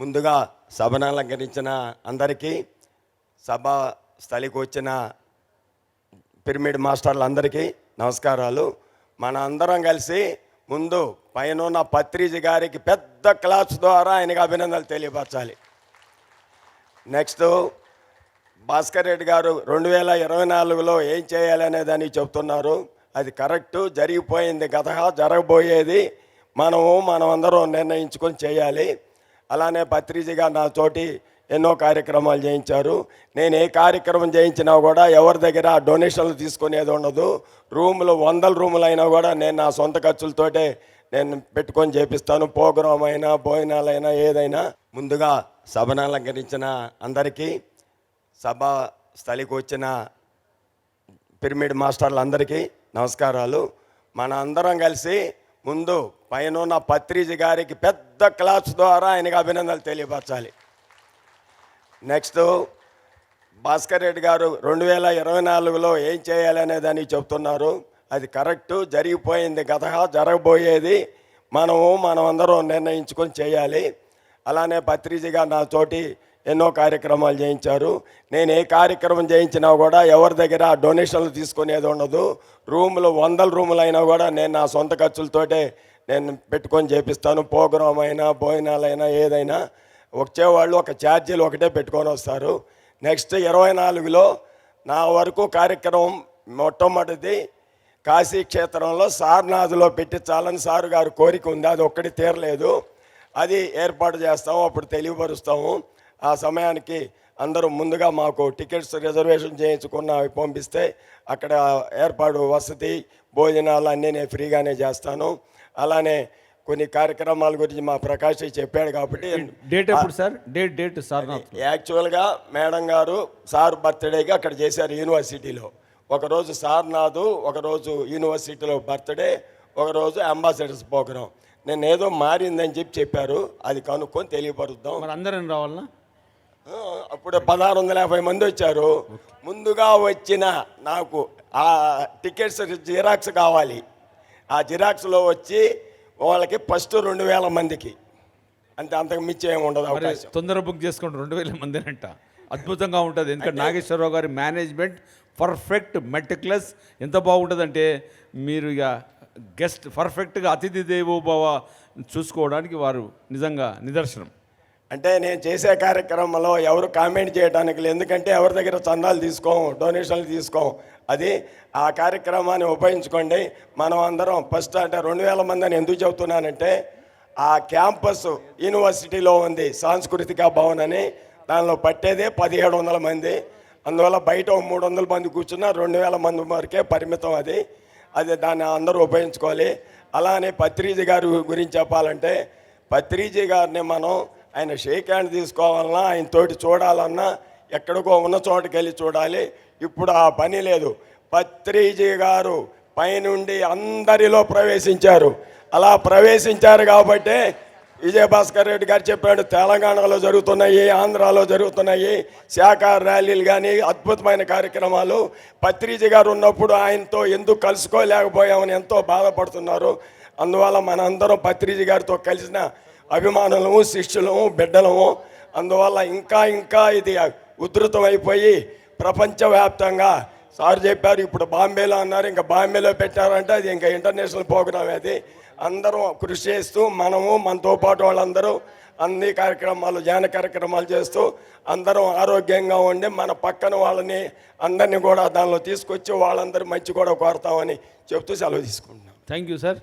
ముందుగా సభను అలంకరించిన అందరికీ సభ స్థలికి వచ్చిన పిరమిడ్ మాస్టర్లందరికీ నమస్కారాలు. మన అందరం కలిసి ముందు పైన ఉన్న పత్రిజి గారికి పెద్ద క్లాప్స్ ద్వారా ఆయనకి అభినందనలు తెలియపరచాలి. నెక్స్ట్ భాస్కర్ రెడ్డి గారు రెండు వేల ఇరవై నాలుగులో ఏం చేయాలనే దాన్ని చెప్తున్నారు. అది కరెక్ట్ జరిగిపోయింది గత జరగబోయేది మనము మనం అందరం నిర్ణయించుకొని చేయాలి. అలానే పత్రిజిగా నా తోటి ఎన్నో కార్యక్రమాలు చేయించారు. నేను ఏ కార్యక్రమం చేయించినా కూడా ఎవరి దగ్గర డొనేషన్లు తీసుకునేది ఉండదు. రూములు వందల రూములు అయినా కూడా నేను నా సొంత ఖర్చులతోటే నేను పెట్టుకొని చేపిస్తాను. ప్రోగ్రాం అయినా భోజనాలైనా ఏదైనా. ముందుగా సభను అలంకరించిన అందరికీ సభ స్థలికి వచ్చిన పిరమిడ్ మాస్టర్లందరికీ నమస్కారాలు. మన అందరం కలిసి ముందు పైన ఉన్న పత్రిజ గారికి పెద్ద క్లాస్ ద్వారా ఆయనకి అభినందనలు తెలియపరచాలి. నెక్స్ట్ భాస్కర్ రెడ్డి గారు రెండు వేల ఇరవై నాలుగులో ఏం చేయాలనే దాన్ని చెప్తున్నారు. అది కరెక్ట్ జరిగిపోయింది గత జరగబోయేది మనము మనం అందరం నిర్ణయించుకొని చేయాలి. అలానే పత్రిజిగా నా తోటి ఎన్నో కార్యక్రమాలు చేయించారు. నేను ఏ కార్యక్రమం చేయించినా కూడా ఎవరి దగ్గర డొనేషన్లు తీసుకునేది ఉండదు. రూములు వందల రూములు అయినా కూడా నేను నా సొంత ఖర్చులతోటే నేను పెట్టుకొని చేపిస్తాను. ప్రోగ్రామ్ అయినా భోజనాలైనా ఏదైనా. వచ్చేవాళ్ళు ఒక ఛార్జీలు ఒకటే పెట్టుకొని వస్తారు. నెక్స్ట్ ఇరవై నాలుగులో నా వరకు కార్యక్రమం మొట్టమొదటిది కాశీ క్షేత్రంలో సార్నాథ్లో పెట్టించాలని సారు గారు కోరిక ఉంది. అది ఒక్కటి తీరలేదు. అది ఏర్పాటు చేస్తాము అప్పుడు తెలియపరుస్తాము. ఆ సమయానికి అందరూ ముందుగా మాకు టికెట్స్ రిజర్వేషన్ చేయించుకున్న అవి పంపిస్తే అక్కడ ఏర్పాటు వసతి భోజనాలు అన్నీ నేను ఫ్రీగానే చేస్తాను. అలానే కొన్ని కార్యక్రమాల గురించి మా ప్రకాష్ చెప్పాడు కాబట్టి డేట్ ఎప్పుడు సార్? డేట్ డేట్ సార్నాథ్ యాక్చువల్గా మేడం గారు సార్ బర్త్డేకి అక్కడ చేశారు యూనివర్సిటీలో. ఒకరోజు సార్నాథ్ ఒకరోజు యూనివర్సిటీలో బర్త్డే ఒకరోజు అంబాసిడర్స్ ప్రోగ్రాం. నేను ఏదో మారిందని చెప్పి చెప్పారు. అది కనుక్కొని తెలియపరుద్దాం. మరి అందరం రావాలనా? ఆ, అప్పుడు పదహారు వందల యాభై మంది వచ్చారు. ముందుగా వచ్చిన నాకు ఆ టికెట్స్ జిరాక్స్ కావాలి. ఆ జిరాక్స్లో వచ్చి వాళ్ళకి ఫస్ట్ రెండు వేల మందికి. అంతే అంతకు మించి ఏమి ఉండదు అవకాశం. తొందర బుక్ చేసుకోండి రెండు వేల మంది అంట అద్భుతంగా ఉంటుంది. ఎందుకంటే నాగేశ్వరరావు గారి మేనేజ్మెంట్ పర్ఫెక్ట్ మెటిక్లెస్ ఎంత బాగుంటుందంటే మీరు ఇక గెస్ట్ పర్ఫెక్ట్గా అతిథి దేవోభవ చూసుకోవడానికి వారు నిజంగా నిదర్శనం. అంటే నేను చేసే కార్యక్రమంలో ఎవరు కామెంట్ చేయడానికి లేదు. ఎందుకంటే ఎవరి దగ్గర చందాలు తీసుకోం డొనేషన్లు తీసుకోం అది ఆ కార్యక్రమాన్ని ఉపయోగించుకోండి. మనం అందరం ఫస్ట్ అంటే రెండు వేల మంది అని ఎందుకు చెబుతున్నానంటే ఆ క్యాంపస్ యూనివర్సిటీలో ఉంది సాంస్కృతిక భవన్ అని. దానిలో పట్టేదే పదిహేడు వందల మంది. అందువల్ల బయట మూడు వందల మంది కూర్చున్న రెండు వేల మంది వరకే పరిమితం అది. అది దాన్ని అందరూ ఉపయోగించుకోవాలి. అలానే పత్రిజీ గారి గురించి చెప్పాలంటే పత్రిజీ గారిని మనం ఆయన షేక్ హ్యాండ్ తీసుకోవాలన్నా ఆయన తోటి చూడాలన్నా ఎక్కడికో ఉన్న చోటుకి వెళ్ళి చూడాలి. ఇప్పుడు ఆ పని లేదు. పత్రిజీ గారు పైనుండి అందరిలో ప్రవేశించారు. అలా ప్రవేశించారు కాబట్టే విజయభాస్కర్ రెడ్డి గారు చెప్పాడు తెలంగాణలో జరుగుతున్నాయి ఆంధ్రాలో జరుగుతున్నాయి శాఖ ర్యాలీలు కానీ అద్భుతమైన కార్యక్రమాలు. పత్రిజీ గారు ఉన్నప్పుడు ఆయనతో ఎందుకు కలుసుకోలేకపోయామని ఎంతో బాధపడుతున్నారు. అందువల్ల మనందరం పత్రిజీ గారితో కలిసిన అభిమానులము శిష్యులము బిడ్డలము అందువల్ల ఇంకా ఇంకా ఇది ఉధృతమైపోయి ప్రపంచవ్యాప్తంగా. సార్ చెప్పారు ఇప్పుడు బాంబేలో అన్నారు ఇంకా బాంబేలో పెట్టారంటే అది ఇంకా ఇంటర్నేషనల్ ప్రోగ్రామ్ అది. అందరం కృషి చేస్తూ మనము మనతో పాటు వాళ్ళందరూ అన్ని కార్యక్రమాలు ధ్యాన కార్యక్రమాలు చేస్తూ అందరం ఆరోగ్యంగా ఉండి మన పక్కన వాళ్ళని అందరినీ కూడా దానిలో తీసుకొచ్చి వాళ్ళందరి మంచి కూడా కోరుతామని చెప్తూ సెలవు తీసుకుంటున్నాం. Thank you sir